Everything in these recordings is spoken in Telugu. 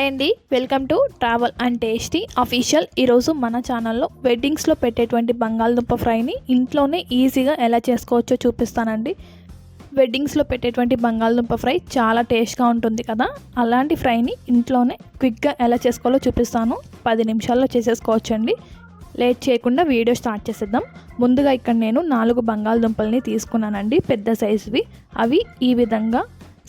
హాయ్ అండి. Welcome to travel and tasty official. ఈరోజు మన ఛానల్లో వెడ్డింగ్స్లో పెట్టేటువంటి బంగాళదుంప ఫ్రైని ఇంట్లోనే ఈజీగా ఎలా చేసుకోవచ్చో చూపిస్తానండి. వెడ్డింగ్స్లో పెట్టేటువంటి బంగాళదుంప ఫ్రై చాలా టేస్ట్గా ఉంటుంది కదా. అలాంటి ఫ్రైని ఇంట్లోనే క్విక్గా ఎలా చేసుకోవాలో చూపిస్తాను. పది నిమిషాల్లో చేసేసుకోవచ్చండి. లేట్ చేయకుండా వీడియో స్టార్ట్ చేసేద్దాం. ముందుగా ఇక్కడ నేను నాలుగు బంగాళదుంపల్ని తీసుకున్నానండి పెద్ద సైజువి. అవి ఈ విధంగా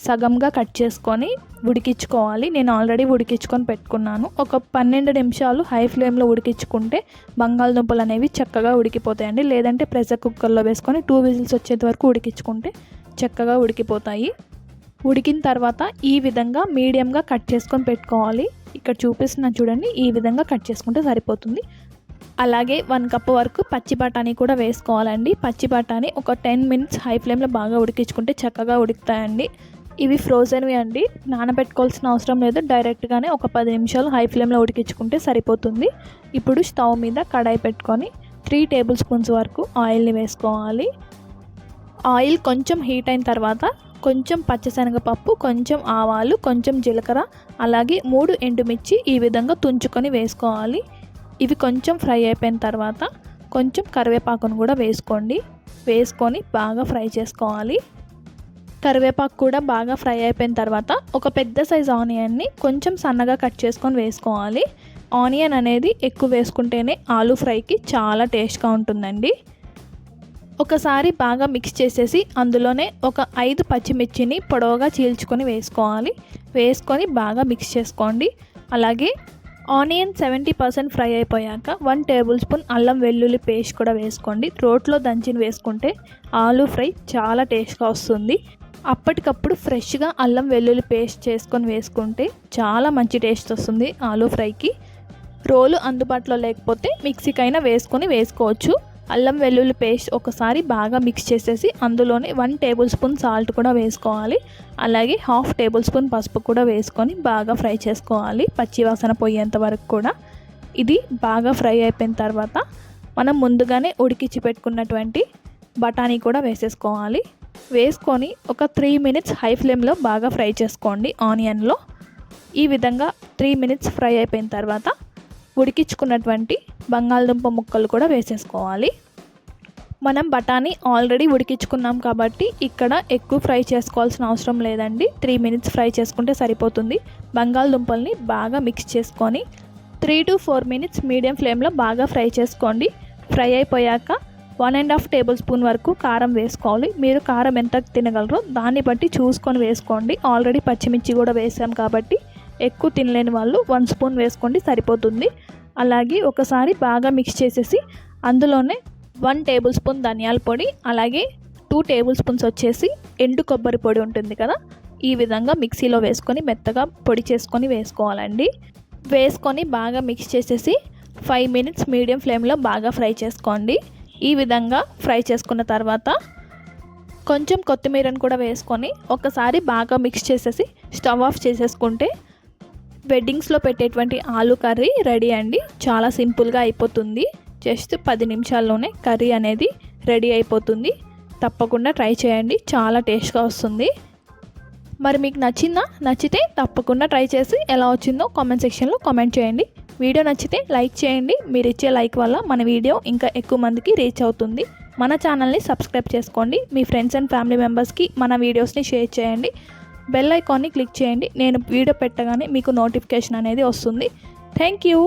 సగంగా కట్ చేసుకొని ఉడికించుకోవాలి. నేను ఆల్రెడీ ఉడికించుకొని పెట్టుకున్నాను. ఒక పన్నెండు నిమిషాలు హై ఫ్లేమ్లో ఉడికించుకుంటే బంగాళదుంపలు అనేవి చక్కగా ఉడికిపోతాయండి. లేదంటే ప్రెషర్ కుక్కర్లో వేసుకొని టూ విజిల్స్ వచ్చేంత వరకు ఉడికించుకుంటే చక్కగా ఉడికిపోతాయి. ఉడికిన తర్వాత ఈ విధంగా మీడియంగా కట్ చేసుకొని పెట్టుకోవాలి. ఇక్కడ చూపిస్తున్న చూడండి ఈ విధంగా కట్ చేసుకుంటే సరిపోతుంది. అలాగే వన్ కప్ వరకు పచ్చి బఠానీ కూడా వేసుకోవాలండి. పచ్చి బఠానీ ఒక టెన్ మినిట్స్ హై ఫ్లేమ్లో బాగా ఉడికించుకుంటే చక్కగా ఉడుకుతాయండి. ఇవి ఫ్రోజన్వి అండి. నానబెట్టుకోవాల్సిన అవసరం లేదు. డైరెక్ట్గానే ఒక పది నిమిషాలు హై ఫ్లేమ్లో ఉడికించుకుంటే సరిపోతుంది. ఇప్పుడు స్టవ్ మీద కడాయి పెట్టుకొని త్రీ టేబుల్ స్పూన్స్ వరకు ఆయిల్ని వేసుకోవాలి. ఆయిల్ కొంచెం హీట్ అయిన తర్వాత కొంచెం పచ్చశనగపప్పు కొంచెం ఆవాలు కొంచెం జీలకర్ర అలాగే మూడు ఎండుమిర్చి ఈ విధంగా తుంచుకొని వేసుకోవాలి. ఇవి కొంచెం ఫ్రై అయిపోయిన తర్వాత కొంచెం కరివేపాకును కూడా వేసుకోండి. వేసుకొని బాగా ఫ్రై చేసుకోవాలి. కరివేపాకు కూడా బాగా ఫ్రై అయిపోయిన తర్వాత ఒక పెద్ద సైజ్ ఆనియన్ని కొంచెం సన్నగా కట్ చేసుకొని వేసుకోవాలి. ఆనియన్ అనేది ఎక్కువ వేసుకుంటేనే ఆలూ ఫ్రైకి చాలా టేస్ట్గా ఉంటుందండి. ఒకసారి బాగా మిక్స్ చేసేసి అందులోనే ఒక ఐదు పచ్చిమిర్చిని పొడవుగా చీల్చుకొని వేసుకోవాలి. వేసుకొని బాగా మిక్స్ చేసుకోండి. అలాగే ఆనియన్ సెవెంటీ పర్సెంట్ ఫ్రై అయిపోయాక వన్ టేబుల్ స్పూన్ అల్లం వెల్లుల్లి పేస్ట్ కూడా వేసుకోండి. రోట్లో దంచిన వేసుకుంటే ఆలూ ఫ్రై చాలా టేస్ట్గా వస్తుంది. అప్పటికప్పుడు ఫ్రెష్గా అల్లం వెల్లుల్లి పేస్ట్ చేసుకొని వేసుకుంటే చాలా మంచి టేస్ట్ వస్తుంది ఆలూ ఫ్రైకి. రోలు అందుబాటులో లేకపోతే మిక్సీకైనా వేసుకొని వేసుకోవచ్చు. అల్లం వెల్లుల్లి పేస్ట్ ఒకసారి బాగా మిక్స్ చేసేసి అందులోనే వన్ టేబుల్ స్పూన్ సాల్ట్ కూడా వేసుకోవాలి. అలాగే హాఫ్ టేబుల్ స్పూన్ పసుపు కూడా వేసుకొని బాగా ఫ్రై చేసుకోవాలి పచ్చి వాసన పోయేంత వరకు కూడా. ఇది బాగా ఫ్రై అయిపోయిన తర్వాత మనం ముందుగానే ఉడికించి పెట్టుకున్నటువంటి బఠానీ కూడా వేసేసుకోవాలి. వేసుకొని ఒక త్రీ మినిట్స్ హై ఫ్లేమ్లో బాగా ఫ్రై చేసుకోండి ఆనియన్లో ఈ విధంగా త్రీ మినిట్స్ ఫ్రై అయిపోయిన తర్వాత ఉడికించుకున్నటువంటి బంగాళదుంప ముక్కలు కూడా వేసేసుకోవాలి. మనం బఠానీ ఆల్రెడీ ఉడికించుకున్నాం కాబట్టి ఇక్కడ ఎక్కువ ఫ్రై చేసుకోవాల్సిన అవసరం లేదండి. త్రీ మినిట్స్ ఫ్రై చేసుకుంటే సరిపోతుంది. బంగాళదుంపల్ని బాగా మిక్స్ చేసుకొని three to four minutes medium ఫ్లేమ్లో బాగా ఫ్రై చేసుకోండి. ఫ్రై అయిపోయాక one and half tablespoon వరకు కారం వేసుకోవాలి. మీరు కారం ఎంత తినగలరో దాన్ని బట్టి చూసుకొని వేసుకోండి. ఆల్రెడీ పచ్చిమిర్చి కూడా వేసాం కాబట్టి ఎక్కువ తినలేని వాళ్ళు వన్ స్పూన్ వేసుకోండి సరిపోతుంది. అలాగే ఒకసారి బాగా మిక్స్ చేసేసి అందులోనే వన్ టేబుల్ స్పూన్ ధనియాల పొడి అలాగే టూ టేబుల్ స్పూన్స్ వచ్చేసి ఎండు కొబ్బరి పొడి ఉంటుంది కదా? ఈ విధంగా మిక్సీలో వేసుకొని మెత్తగా పొడి చేసుకొని వేసుకోవాలండి. వేసుకొని బాగా మిక్స్ చేసేసి ఫైవ్ మినిట్స్ మీడియం ఫ్లేమ్లో బాగా ఫ్రై చేసుకోండి. ఈ విధంగా ఫ్రై చేసుకున్న తర్వాత కొంచెం కొత్తిమీరను కూడా వేసుకొని ఒకసారి బాగా మిక్స్ చేసేసి స్టవ్ ఆఫ్ చేసేసుకుంటే వెడ్డింగ్స్లో పెట్టేటువంటి ఆలు కర్రీ రెడీ అండి. చాలా సింపుల్గా అయిపోతుంది. జస్ట్ పది నిమిషాల్లోనే కర్రీ అనేది రెడీ అయిపోతుంది. తప్పకుండా ట్రై చేయండి. చాలా టేస్ట్గా వస్తుంది. మరి మీకు నచ్చిందా? నచ్చితే తప్పకుండా ట్రై చేసి ఎలా వచ్చిందో కామెంట్ సెక్షన్లో కామెంట్ చేయండి. వీడియో నచ్చితే లైక్ చేయండి. మీరు ఇచ్చే లైక్ వల్ల మన వీడియో ఇంకా ఎక్కువ మందికి రీచ్ అవుతుంది. మన ఛానల్ని సబ్స్క్రైబ్ చేసుకోండి. మీ ఫ్రెండ్స్ అండ్ ఫ్యామిలీ మెంబర్స్కి మన వీడియోస్ని షేర్ చేయండి. బెల్ ఐకాన్ని క్లిక్ చేయండి. నేను వీడియో పెట్టగానే మీకు నోటిఫికేషన్ అనేది వస్తుంది. Thank you.